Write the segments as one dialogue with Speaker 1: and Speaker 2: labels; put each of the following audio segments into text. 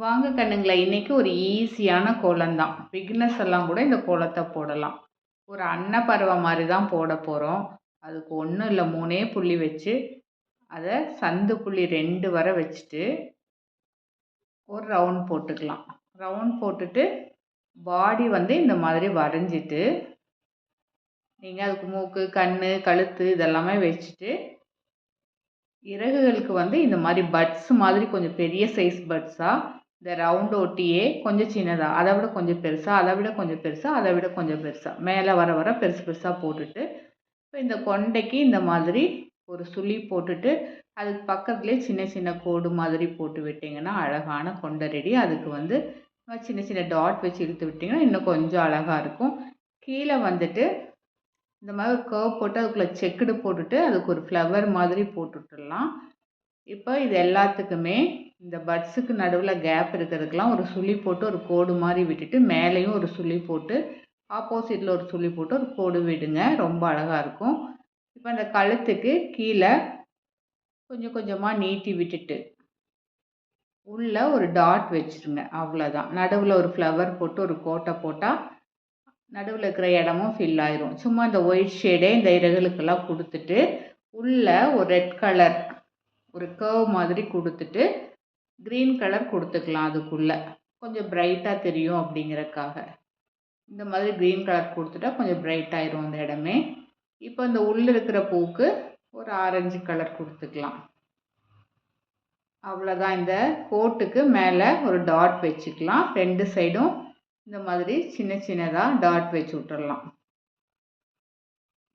Speaker 1: வாங்க கண்ணுங்களா இன்றைக்கி ஒரு ஈஸியான கோலம்தான். பிக்னஸ் எல்லாம் கூட இந்த கோலத்தை போடலாம். ஒரு அன்னப்பறவை மாதிரி தான் போட போகிறோம் அதுக்கு ஒன்றும் இல்லை மூணே புள்ளி வச்சு அதை சந்து புள்ளி ரெண்டு வரை வச்சுட்டு ஒரு ரவுண்ட் போட்டுக்கலாம். ரவுண்ட் போட்டுட்டு பாடி வந்து இந்த மாதிரி வரைஞ்சிட்டு நீங்கள் அதுக்கு மூக்கு கண் கழுத்து இதெல்லாமே வச்சுட்டு இறகுகளுக்கு வந்து இந்த மாதிரி பட்ஸ் மாதிரி கொஞ்சம் பெரிய சைஸ் பட்ஸாக இந்த ரவுண்ட் ஒட்டியே கொஞ்சம் சின்னதாக அதை விட கொஞ்சம் பெருசாக அதை விட கொஞ்சம் பெருசாக அதை விட கொஞ்சம் பெருசாக மேலே வர வர பெருசு பெருசாக போட்டுட்டு இப்போ இந்த கொண்டைக்கு இந்த மாதிரி ஒரு சுழி போட்டுட்டு அதுக்கு பக்கத்துலேயே சின்ன சின்ன கோடு மாதிரி போட்டு விட்டிங்கன்னா அழகான கொண்டை ரெடி. அதுக்கு வந்து சின்ன சின்ன டாட் வச்சு இழுத்து விட்டிங்கன்னா இன்னும் கொஞ்சம் அழகாக இருக்கும். கீழே வந்துட்டு இந்த மாதிரி கர்வ் போட்டு அதுக்குள்ளே செக்குடு போட்டுட்டு அதுக்கு ஒரு ஃப்ளவர் மாதிரி போட்டுட்டுடலாம் இப்போ இது எல்லாத்துக்குமே இந்த பட்ஸுக்கு நடுவில் கேப் இருக்கிறதுக்கெலாம் ஒரு சுழி போட்டு ஒரு கோடு மாதிரி விட்டுட்டு மேலேயும் ஒரு சுழி போட்டு ஆப்போசிட்டில் ஒரு சுழி போட்டு ஒரு கோடு விடுங்க. ரொம்ப அழகாக இருக்கும். இப்போ அந்த கழுத்துக்கு கீழே கொஞ்சம் கொஞ்சமாக நீட்டி விட்டுட்டு உள்ளே ஒரு டாட் வச்சுருங்க. அவ்வளோதான் நடுவில் ஒரு ஃப்ளவர் போட்டு ஒரு கோட்டை போட்டால் நடுவில் இருக்கிற இடமும் ஃபில் ஆயிரும். சும்மா இந்த ஒயிட் ஷேடே இந்த இறகுகளுக்கெல்லாம் கொடுத்துட்டு உள்ளே ஒரு ரெட் கலர் ஒரு கர்வ் மாதிரி கொடுத்துட்டு க்ரீன் கலர் கொடுத்துக்கலாம் அதுக்குள்ளே. கொஞ்சம் ப்ரைட்டாக தெரியும் அப்படிங்கிறக்காக. இந்த மாதிரி க்ரீன் கலர் கொடுத்துட்டா கொஞ்சம் பிரைட் ஆயிரும் அந்த இடமே. இப்போ இந்த உள்ளே இருக்கிற பூக்கு ஒரு ஆரஞ்சு கலர் கொடுத்துக்கலாம். அவ்வளோதான் இந்த கோட்டுக்கு மேலே ஒரு டாட் வச்சுக்கலாம். ரெண்டு சைடும் இந்த மாதிரி சின்ன சின்னதாக டாட் வச்சு விட்டுடலாம்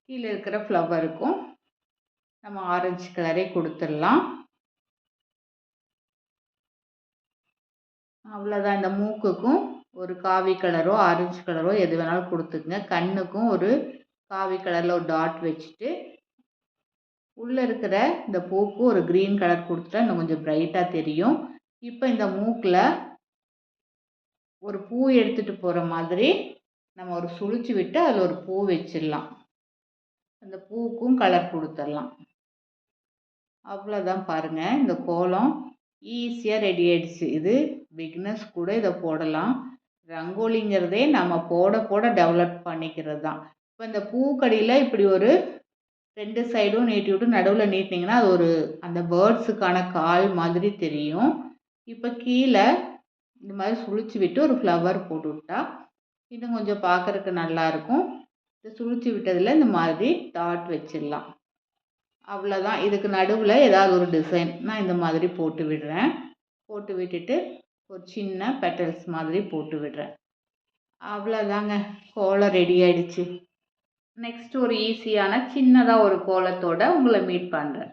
Speaker 1: கீழே இருக்கிற ஃப்ளவருக்கும் நம்ம ஆரஞ்சு கலரே கொடுத்துடலாம். அவ்வளோதான் இந்த மூக்குக்கும் ஒரு காவி கலரோ ஆரஞ்சு கலரோ எது வேணாலும் கொடுத்துக்குங்க. கண்ணுக்கும் ஒரு காவி கலரில் ஒரு டாட் வச்சுட்டு உள்ளே இருக்கிற இந்த பூக்கு ஒரு க்ரீன் கலர் கொடுத்துட்டா இன்னும் கொஞ்சம் ப்ரைட்டாக தெரியும். இப்போ இந்த மூக்கில் ஒரு பூ எடுத்துகிட்டு போகிற மாதிரி நம்ம ஒரு சுழிச்சு விட்டு அதில் ஒரு பூ வச்சிடலாம். அந்த பூவுக்கும் கலர் கொடுத்துடலாம். அவ்வளோதான் பாருங்கள் இந்த கோலம் ஈஸியாக ரெடி ஆகிடுச்சு இது பிக்னஸ் கூட இதை போடலாம். ரங்கோலிங்கிறதே நம்ம போட போட டெவலப் பண்ணிக்கிறது தான் இப்போ இந்த பூக்கடியில் இப்படி ஒரு ரெண்டு சைடும் நீட்டி விட்டு நடுவில் நீட்டினீங்கன்னா அது ஒரு அந்த பேர்ட்ஸுக்கான கால் மாதிரி தெரியும். இப்போ கீழே இந்த மாதிரி சுழிச்சு விட்டு ஒரு ஃப்ளவர் போட்டு விட்டா இன்னும் கொஞ்சம் பார்க்குறக்கு நல்லாயிருக்கும் இந்த சுழிச்சு விட்டதில் இந்த மாதிரி டாட் வச்சிடலாம். அவ்வளோதான் இதுக்கு நடுவில் ஏதாவது ஒரு டிசைன் நான் இந்த மாதிரி போட்டு விடுறேன். போட்டு விட்டுட்டு ஒரு சின்ன பெட்டல்ஸ் மாதிரி போட்டு விடுறேன். அவ்வளோதாங்க கோலம் ரெடி ஆயிடுச்சு. நெக்ஸ்ட் ஒரு ஈஸியான சின்னதாக ஒரு கோலத்தோடு உங்களை மீட் பண்ணுறேன்